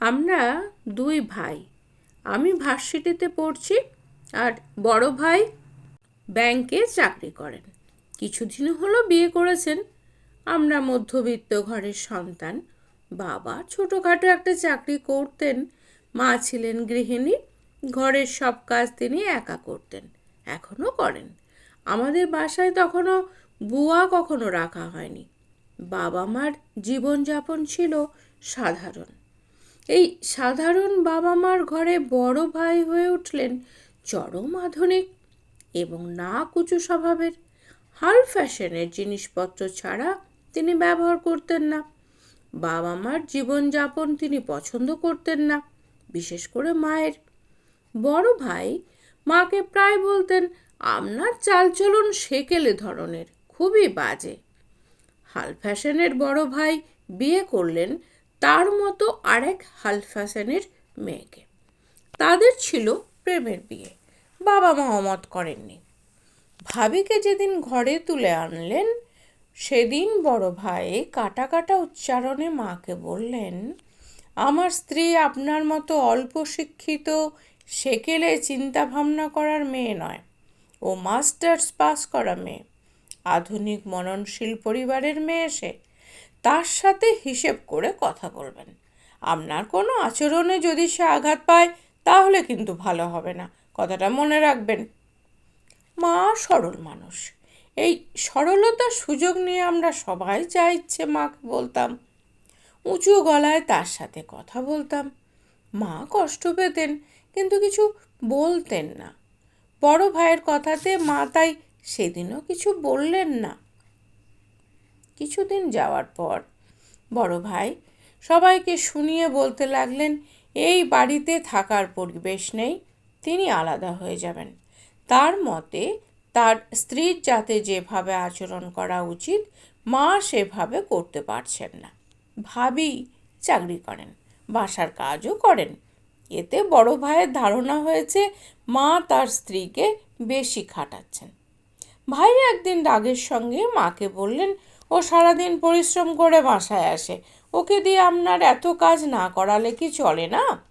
আমরা দুই ভাই। আমি ভার্সিটিতে পড়ছি আর বড় ভাই ব্যাংকে চাকরি করেন। কিছুদিন হলো বিয়ে করেছেন। আমরা মধ্যবিত্ত ঘরের সন্তান। বাবা ছোটোখাটো একটা চাকরি করতেন। মা ছিলেন গৃহিণী। ঘরের সব কাজ তিনি একা করতেন এখনও করেন। আমাদের বাসায় তখনও বুয়া কখনো রাখা হয়নি। বাবা মার জীবনযাপন ছিল সাধারণ। এই সাধারণ বাবা মার ঘরে বড় ভাই হয়ে উঠলেন চরম আধুনিক এবং না কুচু স্বভাবের। হাল ফ্যাশনের জিনিসপত্র ছাড়া তিনি ব্যবহার করতেন না। বাবা মার জীবনযাপন তিনি পছন্দ করতেন না, বিশেষ করে মায়ের। বড় ভাই মাকে প্রায় বলতেন, আপনার চালচলন সেকেলে ধরনের, খুবই বাজে। হাল ফ্যাশনের বড় ভাই বিয়ে করলেন তার মতো আরেক হাল ফ্যাশনের মেয়েকে। তাদের ছিল প্রেমের বিয়ে। বাবা মা অমত করেননি। ভাবিকে যেদিন ঘরে তুলে আনলেন, সেদিন বড় ভাই কাটা কাটা উচ্চারণে মাকে বললেন, আমার স্ত্রী আপনার মতো অল্প শিক্ষিত, সেকেলে চিন্তা ভাবনা করার মেয়ে নয়। ও মাস্টার্স পাস করা মেয়ে। আধুনিক মননশীল পরিবারের মেয়ে সে। তার সাথে হিসেব করে কথা বলবেন। আপনার কোনো আচরণে যদি সে আঘাত পায়, তাহলে কিন্তু ভালো হবে না, কথাটা মনে রাখবেন। মা সরল মানুষ। এই সরলতার সুযোগ নিয়ে আমরা সবাই যা ইচ্ছে মাকে বলতাম। উঁচু গলায় তার সাথে কথা বলতাম। মা কষ্ট পেতেন, কিন্তু কিছু বলতেন না। বড় ভাইয়ের কথাতে মা তাই সেদিনও কিছু বললেন না। কিছুদিন যাওয়ার পর। বড় ভাই, সবাইকে শুনিয়ে বলতে লাগলেন, এই বাড়িতে থাকার পরিবেশ নেই, তিনি আলাদা হয়ে যাবেন। তার মতে, তার স্ত্রীর যাতে যেভাবে আচরণ করা উচিত, মা সেভাবে করতে পারছেন না। ভাবি চাকরি করেন, বাসার কাজও করেন। এতে বড় ভাইয়ের ধারণা হয়েছে, মা তার স্ত্রীকে বেশি খাটাচ্ছেন। ভাই একদিন রাগের সঙ্গে মাকে বললেন ও সারাদিন পরিশ্রম করে বাসায় আসে। ওকে দিয়ে আপনার এত কাজ না করালে কি চলে না?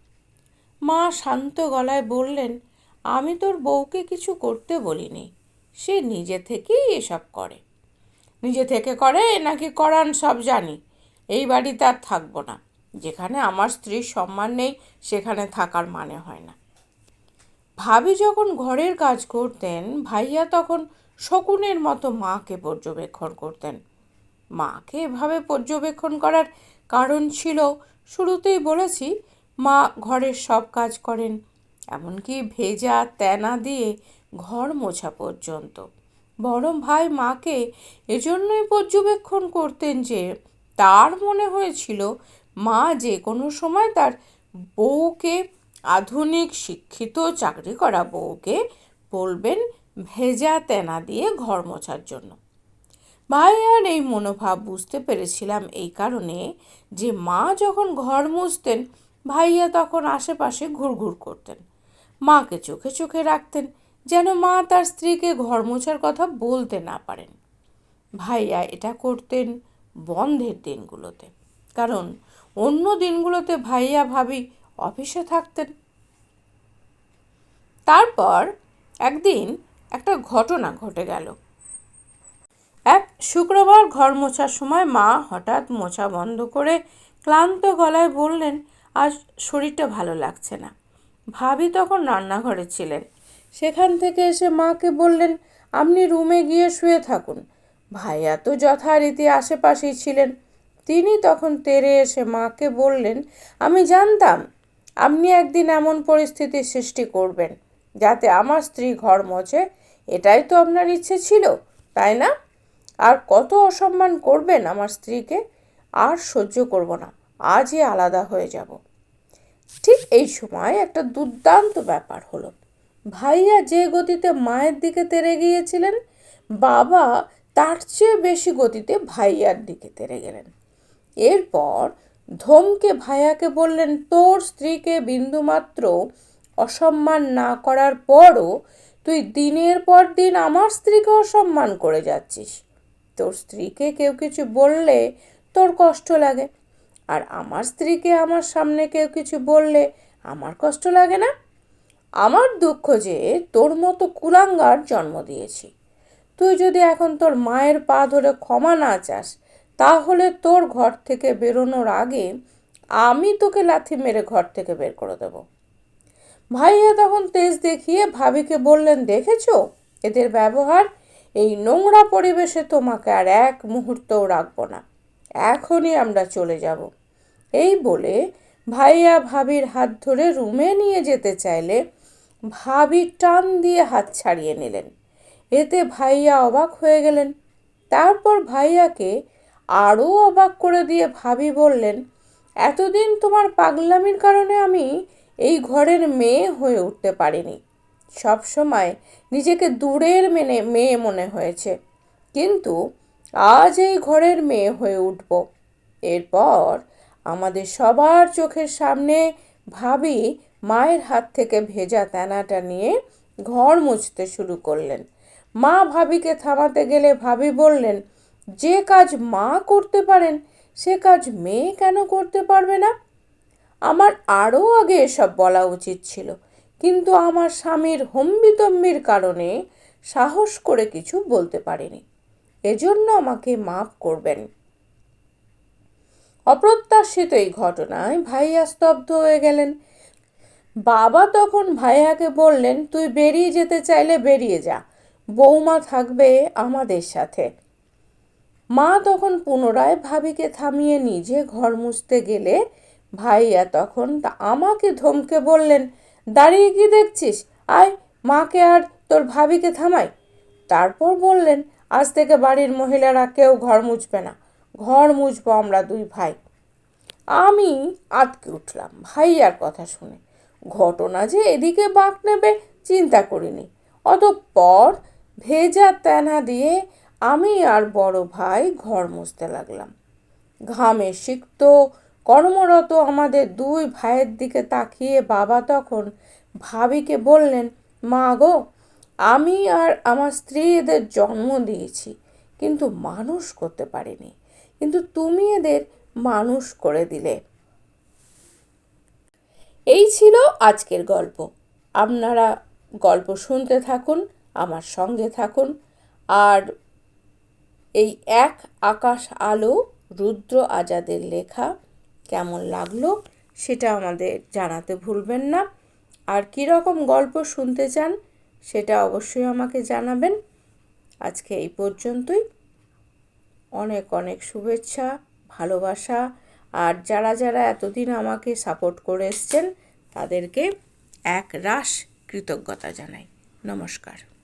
মা শান্ত গলায় বললেন, আমি তোর বউকে কিছু করতে বলিনি। সে নিজে থেকেই এসব করে। নিজে থেকে করে? নাকি করান সব জানি। এই বাড়িতে আর থাকব না। যেখানে আমার স্ত্রীর সম্মান নেই, সেখানে থাকার মানে হয় না। ভাবি যখন ঘরের কাজ করতেন, ভাইয়া তখন শকুনের মতো মাকে পর্যবেক্ষণ করতেন। মাকে এভাবে পর্যবেক্ষণ করার কারণ ছিল, শুরুতেই বলেছি, মা ঘরের সব কাজ করেন, এমনকি ভেজা তেনা দিয়ে ঘর মোছা পর্যন্ত। বড় ভাই মাকে এজন্যই পর্যবেক্ষণ করতেন যে, তার মনে হয়েছিল মা যে কোনো সময় তার বউকে, আধুনিক শিক্ষিত চাকরি করা বউকে বলবেন, ভেজা তেনা দিয়ে ঘর মোছার জন্য। ভাইয়ার এই মনোভাব বুঝতে পেরেছিলাম এই কারণে যে মা যখন ঘর মুছতেন, ভাইয়া তখন আশেপাশে ঘুরঘুর করতেন। মাকে চোখে চোখে রাখতেন, যেন মা তার স্ত্রীকে ঘর মোছার কথা বলতে না পারেন। ভাইয়া এটা করতেন বন্ধের দিনগুলোতে। কারণ অন্য দিনগুলোতে ভাইয়া ভাবি অফিসে থাকতেন। তারপর একদিন একটা ঘটনা ঘটে গেল। এক শুক্রবার ঘর মোছার সময় মা হঠাৎ মোছা বন্ধ করে ক্লান্ত গলায় বললেন, আজ শরীরটা ভালো লাগছে না। ভাবি তখন রান্নাঘরে ছিলেন। সেখান থেকে এসে মাকে বললেন, আপনি রুমে গিয়ে শুয়ে থাকুন। ভাইয়া তো যথারীতি আশেপাশেই ছিলেন। তিনি তখন তেরে এসে মাকে বললেন, আমি জানতাম আপনি একদিন এমন পরিস্থিতির সৃষ্টি করবেন যাতে আমার স্ত্রী ঘর মোছে। এটাই তো আপনার ইচ্ছে ছিল, তাই না? আর কত অসম্মান করবেন আমার স্ত্রীকে, আর সহ্য করব না। আজই আলাদা হয়ে যাব। ঠিক এই সময় একটা দুর্দান্ত ব্যাপার হলো। ভাইয়া যে গতিতে মায়ের দিকে তেরে গিয়েছিলেন, বাবা তার চেয়ে বেশি গতিতে ভাইয়ার দিকে তেরে গেলেন। এরপর ধমকে ভাইয়াকে বললেন, তোর স্ত্রীকে বিন্দুমাত্র অসম্মান না করার পরও তুই দিনের পর দিন আমার স্ত্রীকে অসম্মান করে যাচ্ছিস। তোর স্ত্রীকে কেউ কিছু বললে তোর কষ্ট লাগে। আর আমার স্ত্রীকে আমার সামনে কেউ কিছু বললে আমার কষ্ট লাগে না? আমার দুঃখ যে তোর মতো কুলাঙ্গার জন্ম দিয়েছি। তুই যদি এখন তোর মায়ের পা ধরে ক্ষমা না চাস, তাহলে তোর ঘর থেকে বেরোনোর আগে আমি তোকে লাথি মেরে ঘর থেকে বের করে দেব। ভাইয়া তখন তেজ দেখিয়ে ভাবিকে বললেন, দেখেছ? এদের ব্যবহার এই নোংরা পরিবেশে তোমাকে আর এক মুহূর্তও রাখব না। এখনই আমরা চলে যাব। এই বলে ভাইয়া ভাবির হাত ধরে রুমে নিয়ে যেতে চাইলে ভাবি টান দিয়ে হাত ছাড়িয়ে নিলেন। এতে ভাইয়া অবাক হয়ে গেলেন। তারপর ভাইয়াকে আরও অবাক করে দিয়ে ভাবি বললেন, এতদিন তোমার পাগলামির কারণে আমি এই ঘরের মেয়ে হয়ে উঠতে পারিনি। সব সময় নিজেকে দূরের মেনে, মেয়ে মনে হয়েছে। কিন্তু আজ এই ঘরের মেয়ে হয়ে উঠব। এরপর আমাদের সবার চোখের সামনে ভাবি মায়ের হাত থেকে ভেজা তেনাটা নিয়ে ঘর মুছতে শুরু করলেন। মা ভাবিকে থামাতে গেলে ভাবি বললেন, যে কাজ মা করতে পারেন, সে কাজ মেয়ে কেন করতে পারবে না? আমার আরও আগে এসব বলা উচিত ছিল। কিন্তু আমার স্বামীর হম্বিতম্বির কারণে সাহস করে কিছু বলতে পারিনি। এজন্য আমাকে মাফ করবেন। অপ্রত্যাশিত এই ঘটনায় ভাইয়া স্তব্ধ হয়ে গেলেন। বাবা তখন ভাইয়াকে বললেন, তুই বেরিয়ে যেতে চাইলে বেরিয়ে যা। বৌমা থাকবে আমাদের সাথে। মা তখন পুনরায় ভাবিকে থামিয়ে নিজে ঘর মুছতে গেলে ভাইয়া তখন আমাকে ধমকে বললেন দাঁড়িয়ে কি দেখছিস? আয়, মাকে আর তোর ভাবিকে থামাই। তারপর বললেন, আজ থেকে বাড়ির মহিলারা কেউ ঘর মুছবে না। ঘর মুছবো আমরা দুই ভাই। আমি আটকে উঠলাম, ভাইয়ার কথা শুনে। ঘটনা যে এদিকে বাঁক নেবে চিন্তা করিনি। অতঃপর ভেজা তেনা দিয়ে আমি আর বড় ভাই ঘর মুছতে লাগলাম। ঘামে সিক্ত কর্মরত আমাদের দুই ভাইয়ের দিকে তাকিয়ে বাবা তখন ভাবিকে বললেন, মা গো, আমি আর আমার স্ত্রী এদের জন্ম দিয়েছি, কিন্তু মানুষ করতে পারিনি। কিন্তু তুমি এদের মানুষ করে দিলে। এই ছিল আজকের গল্প। আপনারা গল্প শুনতে থাকুন, আমার সঙ্গে থাকুন। আর এই এক আকাশ আলো রুদ্র আজাদের লেখা কেমন লাগল সেটা আমাদের জানাতে ভুলবেন না। আর কী রকম গল্প শুনতে চান সেটা অবশ্যই আমাকে জানাবেন। আজকে এই পর্যন্তই। অনেক অনেক শুভেচ্ছা, ভালোবাসা। আর যারা যারা এতদিন আমাকে সাপোর্ট করে এসছেন তাদেরকে এক রাস কৃতজ্ঞতা জানাই। নমস্কার।